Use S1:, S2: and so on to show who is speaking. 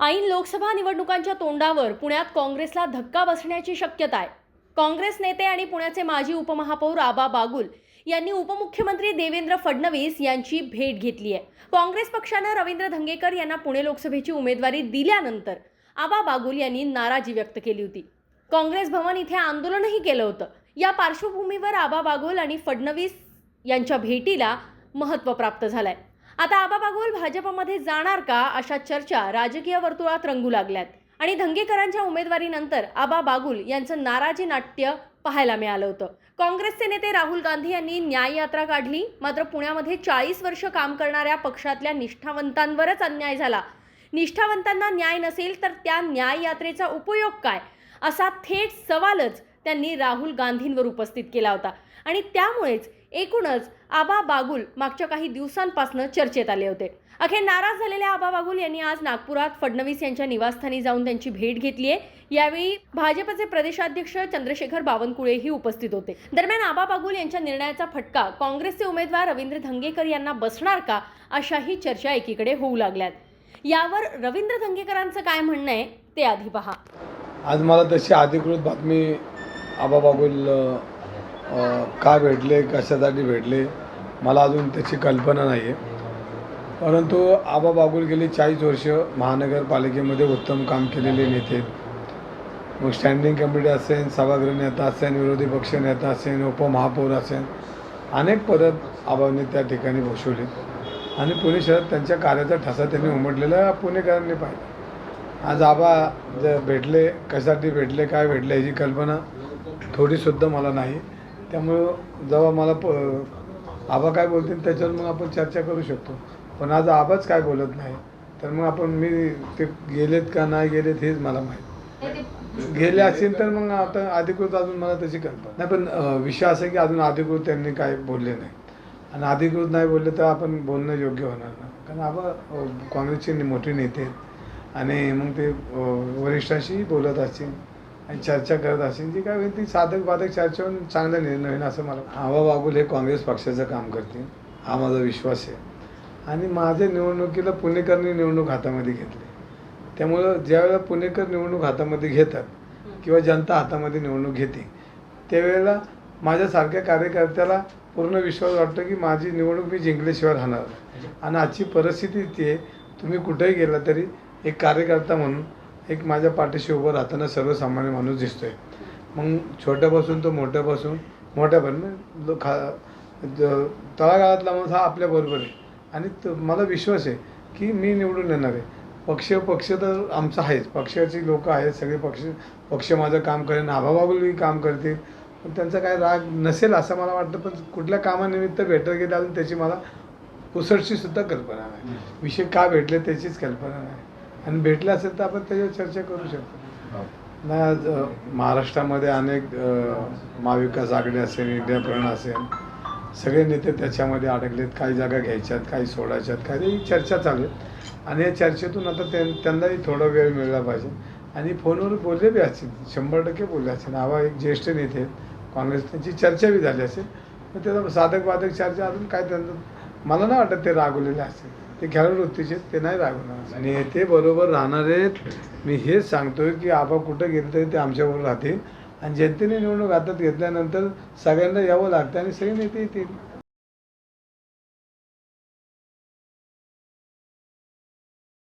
S1: ऐन लोकसभा निवडणुकांच्या तोंडावर पुण्यात काँग्रेसला धक्का बसण्याची शक्यता आहे. काँग्रेस नेते आणि पुण्याचे माजी उपमहापौर आबा बागुल यांनी उपमुख्यमंत्री देवेंद्र फडणवीस यांची भेट घेतली आहे. काँग्रेस पक्षानं रवींद्र धंगेकर यांना पुणे लोकसभेची उमेदवारी दिल्यानंतर आबा बागुल यांनी नाराजी व्यक्त केली होती. काँग्रेस भवन इथे आंदोलनही केलं होतं. या पार्श्वभूमीवर आबा बागुल आणि फडणवीस यांच्या भेटीला महत्त्व प्राप्त झालंय. आता आबा बागुल भाजपमध्ये जाणार का अशा चर्चा राजकीय वर्तुळात रंगू लागल्यात? आणि धंगेकरांच्या उमेदवारीनंतर आबा बागुल यांचं नाराजी नाट्य पाहायला मिळालं होतं. काँग्रेसचे नेते राहुल गांधी यांनी न्याय यात्रा काढली. मात्र पुण्यामध्ये चाळीस वर्ष काम करणाऱ्या पक्षातल्या निष्ठावंतांवरच अन्याय झाला. निष्ठावंतांना न्याय नसेल तर त्या न्याय यात्रेचा उपयोग काय? असा थेट सवालच त्यांनी राहुल गांधींवर उपस्थित केला होता. आणि त्यामुळेच एकूणच आबा बागुल मागच्या काही दिवसांपासून चर्चेत आले होते. अखेर नाराज झालेल्या आबा बागुल यांनी आज नागपुरात फडणवीस यांच्या निवासस्थानी जाऊन त्यांची भेट घेतली आहे यावेळी भाजपचे प्रदेशाध्यक्ष चंद्रशेखर बावनकुळेही उपस्थित होते. दरम्यान आबा बागुल यांच्या निर्णयाचा फटका काँग्रेसचे उमेदवार रवींद्र धंगेकर यांना बसणार का अशाही चर्चा एकीकडे होऊ लागल्यात. यावर रवींद्र धंगेकरांचं काय म्हणणं आहे ते आधी पहा.
S2: आज मला तशी अधिकृत बातमी आबा बागुल का भेटले कशासाठी भेटले मला अजून त्याची कल्पना नाही आहे परंतु आबा बागुल गेली चाळीस वर्ष महानगरपालिकेमध्ये उत्तम काम केलेले नेते मग स्टँडिंग कमिटी असेल सभागृह नेता असेल विरोधी पक्ष नेता असेल उपमहापौर असेल अनेक पदं आबांनी त्या ठिकाणी भूषवली. आणि पुणे शहरात त्यांच्या कार्याचा ठसा त्यांनी उमटलेला पुणेकरांनी पाहिजे आज आबा जर भेटले कशासाठी भेटले काय भेटले ह्याची कल्पना थोडीसुद्धा मला नाही. त्यामुळं जेव्हा मला प आबा काय बोलतील त्याच्यावर मग आपण चर्चा करू शकतो. पण आज आबाच काय बोलत नाही तर मग आपण मी ते गेलेत का नाही गेलेत हेच मला माहीत. गेले असेल तर मग आता अधिकृत अजून मला त्याची कल्पना. नाही पण विषय असा आहे की अजून अधिकृत त्यांनी काय बोलले नाही. आणि अधिकृत नाही बोलले तर आपण बोलणं योग्य होणार ना कारण आबा काँग्रेसचे मोठे नेते आहेत. आणि मग ते अं, वरिष्ठांशी बोलत असतील. आणि चर्चा करत असेल जी काय होईल ती साधक बाधक चर्चा होऊन चांगला निर्णय होईल असं मला आवा बागुल हे काँग्रेस पक्षाचं काम करतील हा माझा विश्वास आहे. आणि माझ्या निवडणुकीला पुणेकरनी निवडणूक हातामध्ये घेतली. त्यामुळं ज्यावेळेला पुणेकर निवडणूक हातामध्ये घेतात किंवा जनता हातामध्ये निवडणूक घेते त्यावेळेला माझ्यासारख्या कार्यकर्त्याला पूर्ण विश्वास वाटतो की माझी निवडणूक मी जिंकल्याशिवाय राहणार आणि आजची परिस्थिती ती आहे तुम्ही कुठेही गेला तरी एक कार्यकर्ता म्हणून एक माझ्या पाठीशी उभं राहताना सर्वसामान्य माणूस दिसतोय. मग छोट्यापासून तो मोठ्यापासून मोठ्यापर्यंत खा तळागाळातला माणूस हा आपल्याबरोबर आहे. आणि त- मला विश्वास आहे की मी निवडून येणार आहे. पक्ष पक्ष तर आमचा आहेच. पक्षाची लोक आहेत सगळे पक्ष पक्ष माझं काम करेन आभाबाबूलही काम करतील. पण त्यांचा काय राग नसेल असं मला वाटतं पण कुठल्या कामानिमित्त भेटत गेले त्याची मला पुसटची सुद्धा कल्पना नाही. विषय का भेटले त्याचीच कल्पना नाही. आणि भेटले असेल तर आपण त्याच्यावर चर्चा करू शकतो. नाही आज अ, महाराष्ट्रामध्ये अनेक महाविकास आघाडी असेल इंडिया प्रण असेल सगळे नेते त्याच्यामध्ये अडकलेत. काही जागा घ्यायच्यात काही सोडायच्यात काही चर्चा चालू आहे आणि या चर्चेतून आता त्यां त्यांनाही थोडा वेळ मिळला पाहिजे. आणि फोनवर बोलले बी असतील. शंभर टक्के बोलले असतील. आवा एक ज्येष्ठ नेते आहेत. काँग्रेस त्यांची चर्चा बी झाली असेल. पण त्याचा साधक बाधक चर्चा अजून काय त्यांचं? मला नाही वाटत ते रागवलेले असतील. ते खेळाडू वृत्तीचे ते नाही रागवणार. आणि ते बरोबर राहणार आहेत मी हेच सांगतोय की आबा कुठं गेले तरी ते आमच्याबरोबर राहतील. आणि जनतेने निवडणूक हातात घेतल्यानंतर सगळ्यांना यावं लागतं आणि सगळे नेते येतील.